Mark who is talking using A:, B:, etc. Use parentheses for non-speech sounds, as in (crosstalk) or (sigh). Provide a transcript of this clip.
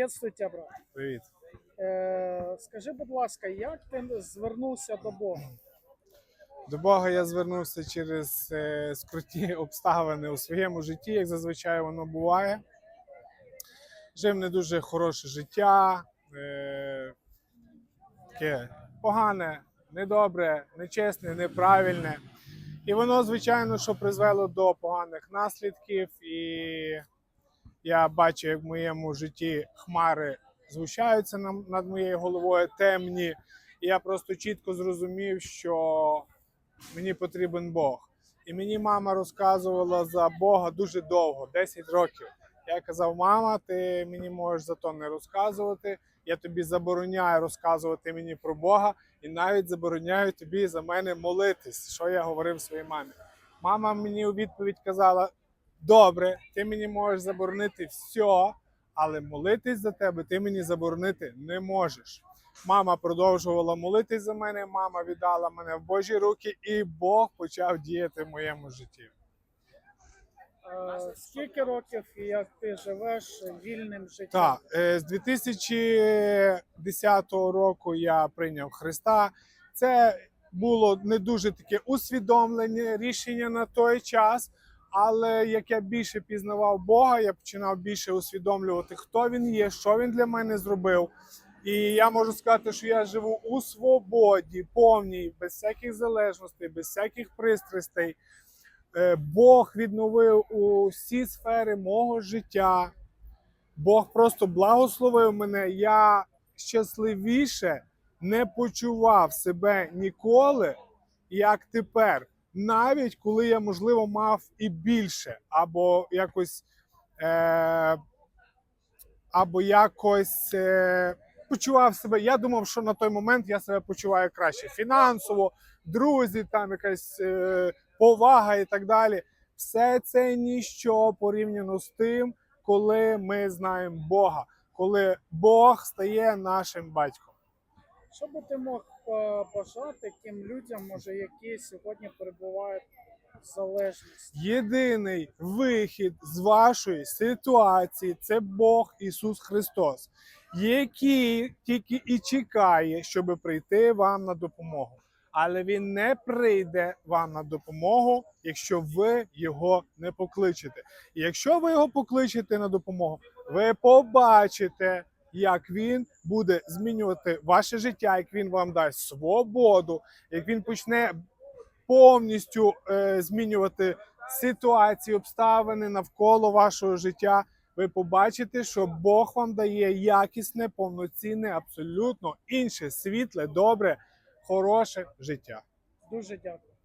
A: Приветствую тебя, брат.
B: Привіт.
A: Е, скажи, будь ласка, як ти звернувся до Бога?
B: До Бога я звернувся через е, скрутні (laughs) обставини у своєму житті, як зазвичай воно буває. Жив не дуже хороше життя, е, таке погане, недобре, нечесне, неправильне. І воно, звичайно, що призвело до поганих наслідків. І я бачу, як в моєму житті хмари згущаються над моєю головою темні. І я просто чітко зрозумів, що мені потрібен Бог. І мені мама розказувала за Бога дуже довго, 10 років. Я казав, мама, ти мені можеш за то не розказувати. Я тобі забороняю розказувати мені про Бога, і навіть забороняю тобі за мене молитись, що я говорив своїй мамі. Мама мені у відповідь казала: добре, ти мені можеш заборонити все, але молитись за тебе ти мені заборонити не можеш. Мама продовжувала молитись за мене, мама віддала мене в Божі руки, і Бог почав діяти в моєму житті.
A: Е, скільки років і як ти живеш вільним життям?
B: Так, е, з 2010 року я прийняв Христа. Це було не дуже таке усвідомлене рішення на той час. Але як я більше пізнавав Бога, я починав більше усвідомлювати, хто він є, що він для мене зробив. І я можу сказати, що я живу у свободі, повній, без всяких залежностей, без всяких пристрастей. Е, Бог відновив усі сфери мого життя. Бог просто благословив мене. Я щасливіше не почував себе ніколи, як тепер. Навіть коли я, можливо, мав і більше, або якось, е, або якось е, почував себе. Я думав, що на той момент я себе почуваю краще фінансово, друзі, там якась е, повага і так далі. Все це ніщо порівняно з тим, коли ми знаємо Бога, коли Бог стає нашим батьком.
A: Що би ти мог е, бажати тим людям, може, які сьогодні перебувають в залежності?
B: Єдиний вихід з вашої ситуації це Бог Ісус Христос, який тільки і чекає, щоб прийти вам на допомогу. Але він не прийде вам на допомогу, якщо ви його не покличете. І якщо ви його покличете на допомогу, ви побачите, як він буде змінювати ваше життя, як він вам дасть свободу, як він почне повністю е, змінювати ситуації, обставини навколо вашого життя. Ви побачите, що Бог вам дає якісне, повноцінне, абсолютно інше, світле, добре, хороше життя.
A: Дуже дякую.